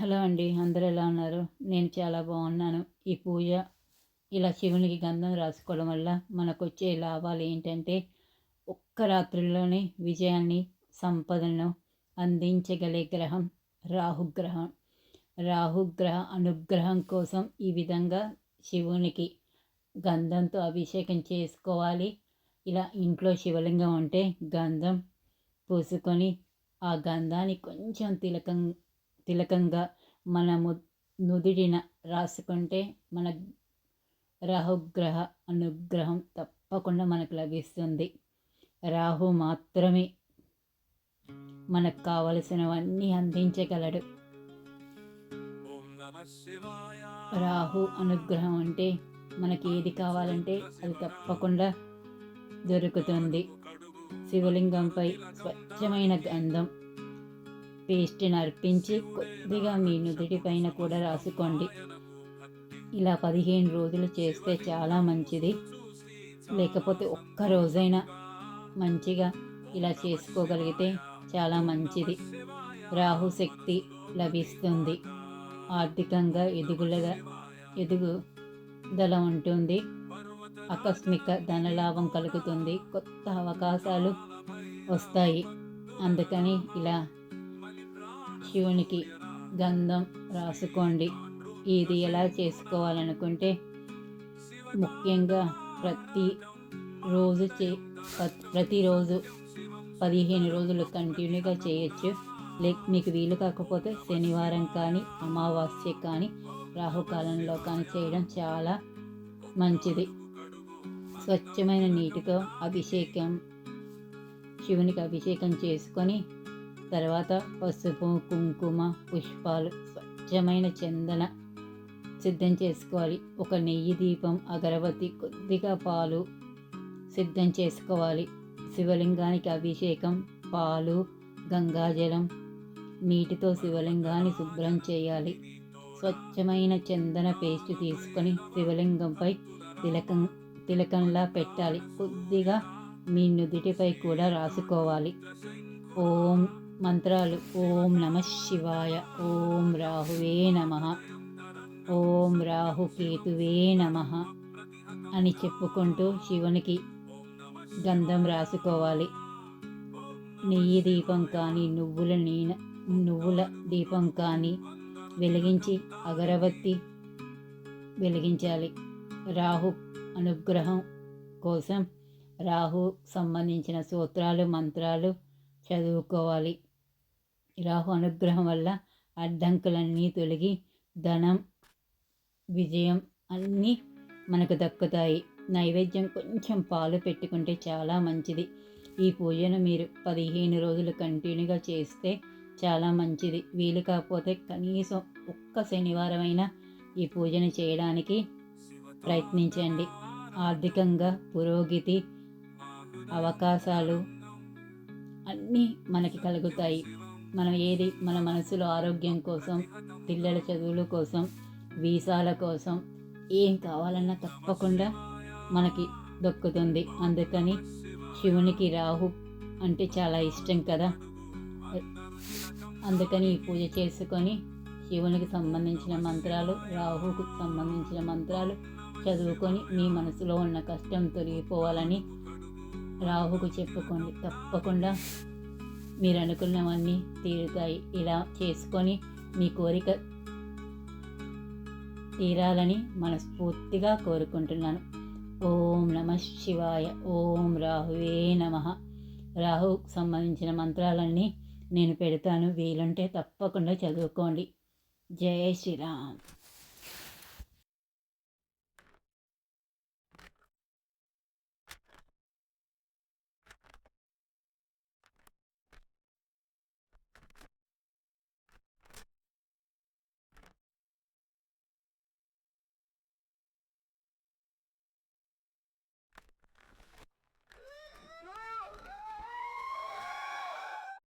Hello అండి అందరూ ఎలా ఉన్నారు? నేను చాలా బాగున్నాను. ఈ పూజ ఇలా శివునికి గంధం రాసుకోవడం వల్ల మనకు వచ్చే లాభాలు ఏంటంటే ఒక్క రాత్రిలోనే విజయాన్ని సంపదను అందించగలే గ్రహం రాహుగ్రహం. రాహుగ్రహ అనుగ్రహం కోసం ఈ విధంగా శివునికి గంధంతో అభిషేకం చేసుకోవాలి. ఇలా ఇంట్లో శివలింగం ఉంటే గంధం పూసుకొని ఆ గంధాన్ని కొంచెం తిలకం తిలకంగా మనము నుదిడిన రాసుకుంటే మన రాహుగ్రహ అనుగ్రహం తప్పకుండా మనకు లభిస్తుంది. రాహు మాత్రమే మనకు కావలసినవన్నీ అందించగలడు. రాహు అనుగ్రహం అంటే మనకి ఏది కావాలంటే అది తప్పకుండా దొరుకుతుంది. శివలింగంపై స్వచ్ఛమైన గంధం పేస్ట్ని అర్పించి కొద్దిగా మీ నుదుటి పైన కూడా రాసుకోండి. ఇలా పదిహేను రోజులు చేస్తే చాలా మంచిది. లేకపోతే ఒక్క రోజైనా మంచిగా ఇలా చేసుకోగలిగితే చాలా మంచిది. రాహు శక్తి లభిస్తుంది. ఆర్థికంగా ఎదుగులగా ఎదుగుదల ఉంటుంది. ఆకస్మిక ధనలాభం కలుగుతుంది. కొత్త అవకాశాలు వస్తాయి. అందుకని ఇలా శివునికి గంధం రాసుకోండి. ఇది ఎలా చేసుకోవాలనుకుంటే ముఖ్యంగా ప్రతి రోజు చే ప్రతిరోజు పదిహేను రోజులు కంటిన్యూగా చేయొచ్చు. లే మీకు వీలు కాకపోతే శనివారం కానీ అమావాస్య కానీ రాహుకాలంలో కానీ చేయడం చాలా మంచిది. స్వచ్ఛమైన నీటితో అభిషేకం శివునికి అభిషేకం చేసుకొని తర్వాత పసుపు కుంకుమ పుష్పాలు స్వచ్ఛమైన చందన సిద్ధం చేసుకోవాలి. ఒక నెయ్యి దీపం అగరబత్తి కొద్దిగా పాలు సిద్ధం చేసుకోవాలి. శివలింగానికి అభిషేకం పాలు గంగాజలం నీటితో శివలింగాన్ని శుభ్రం చేయాలి. స్వచ్ఛమైన చందన పేస్ట్ తీసుకొని శివలింగంపై తిలకం తిలకంలా పెట్టాలి. కొద్దిగా మీ నుదుటిపై కూడా రాసుకోవాలి. ఓం మంత్రాలు. ఓం నమ శివాయ. ఓం రాహువే నమ. ఓం రాహుకేతువే నమ అని చెప్పుకుంటూ శివునికి గంధం రాసుకోవాలి. నెయ్యి దీపం కానీ నువ్వుల నీన నువ్వుల దీపం కానీ వెలిగించి అగరబత్తి వెలిగించాలి. రాహు అనుగ్రహం కోసం రాహు సంబంధించిన సూత్రాలు మంత్రాలు చదువుకోవాలి. రాహు అనుగ్రహం వల్ల అడ్డంకులన్నీ తొలగి ధనం విజయం అన్నీ మనకు దక్కుతాయి. నైవేద్యం కొంచెం పాలు పెట్టుకుంటే చాలా మంచిది. ఈ పూజను మీరు పదిహేను రోజులు కంటిన్యూగా చేస్తే చాలా మంచిది. వీలు కాకపోతే కనీసం ఒక్క శనివారమైనా ఈ పూజను చేయడానికి ప్రయత్నించండి. ఆర్థికంగా పురోగతి అవకాశాలు అన్నీ మనకి కలుగుతాయి. మనం ఏది మన మనసులో ఆరోగ్యం కోసం పిల్లల చదువుల కోసం వీసాల కోసం ఏం కావాలన్నా తప్పకుండా మనకి దొక్కుతుంది. అందుకని శివునికి రాహు అంటే చాలా ఇష్టం కదా. అందుకని ఈ పూజ చేసుకొని శివునికి సంబంధించిన మంత్రాలు రాహుకు సంబంధించిన మంత్రాలు చదువుకొని మీ మనసులో ఉన్న కష్టం తొలగిపోవాలని రాహుకు చెప్పుకోండి. తప్పకుండా మీరు అనుకున్నవన్నీ తీరుతాయి. ఇలా చేసుకొని మీ కోరిక తీరాలని మనస్ఫూర్తిగా కోరుకుంటున్నాను. ఓం నమ శివాయ. ఓం రాహువే నమ. రాహుకు సంబంధించిన మంత్రాలన్నీ నేను పెడతాను. వీలుంటే తప్పకుండా చదువుకోండి. జయ శ్రీరామ్.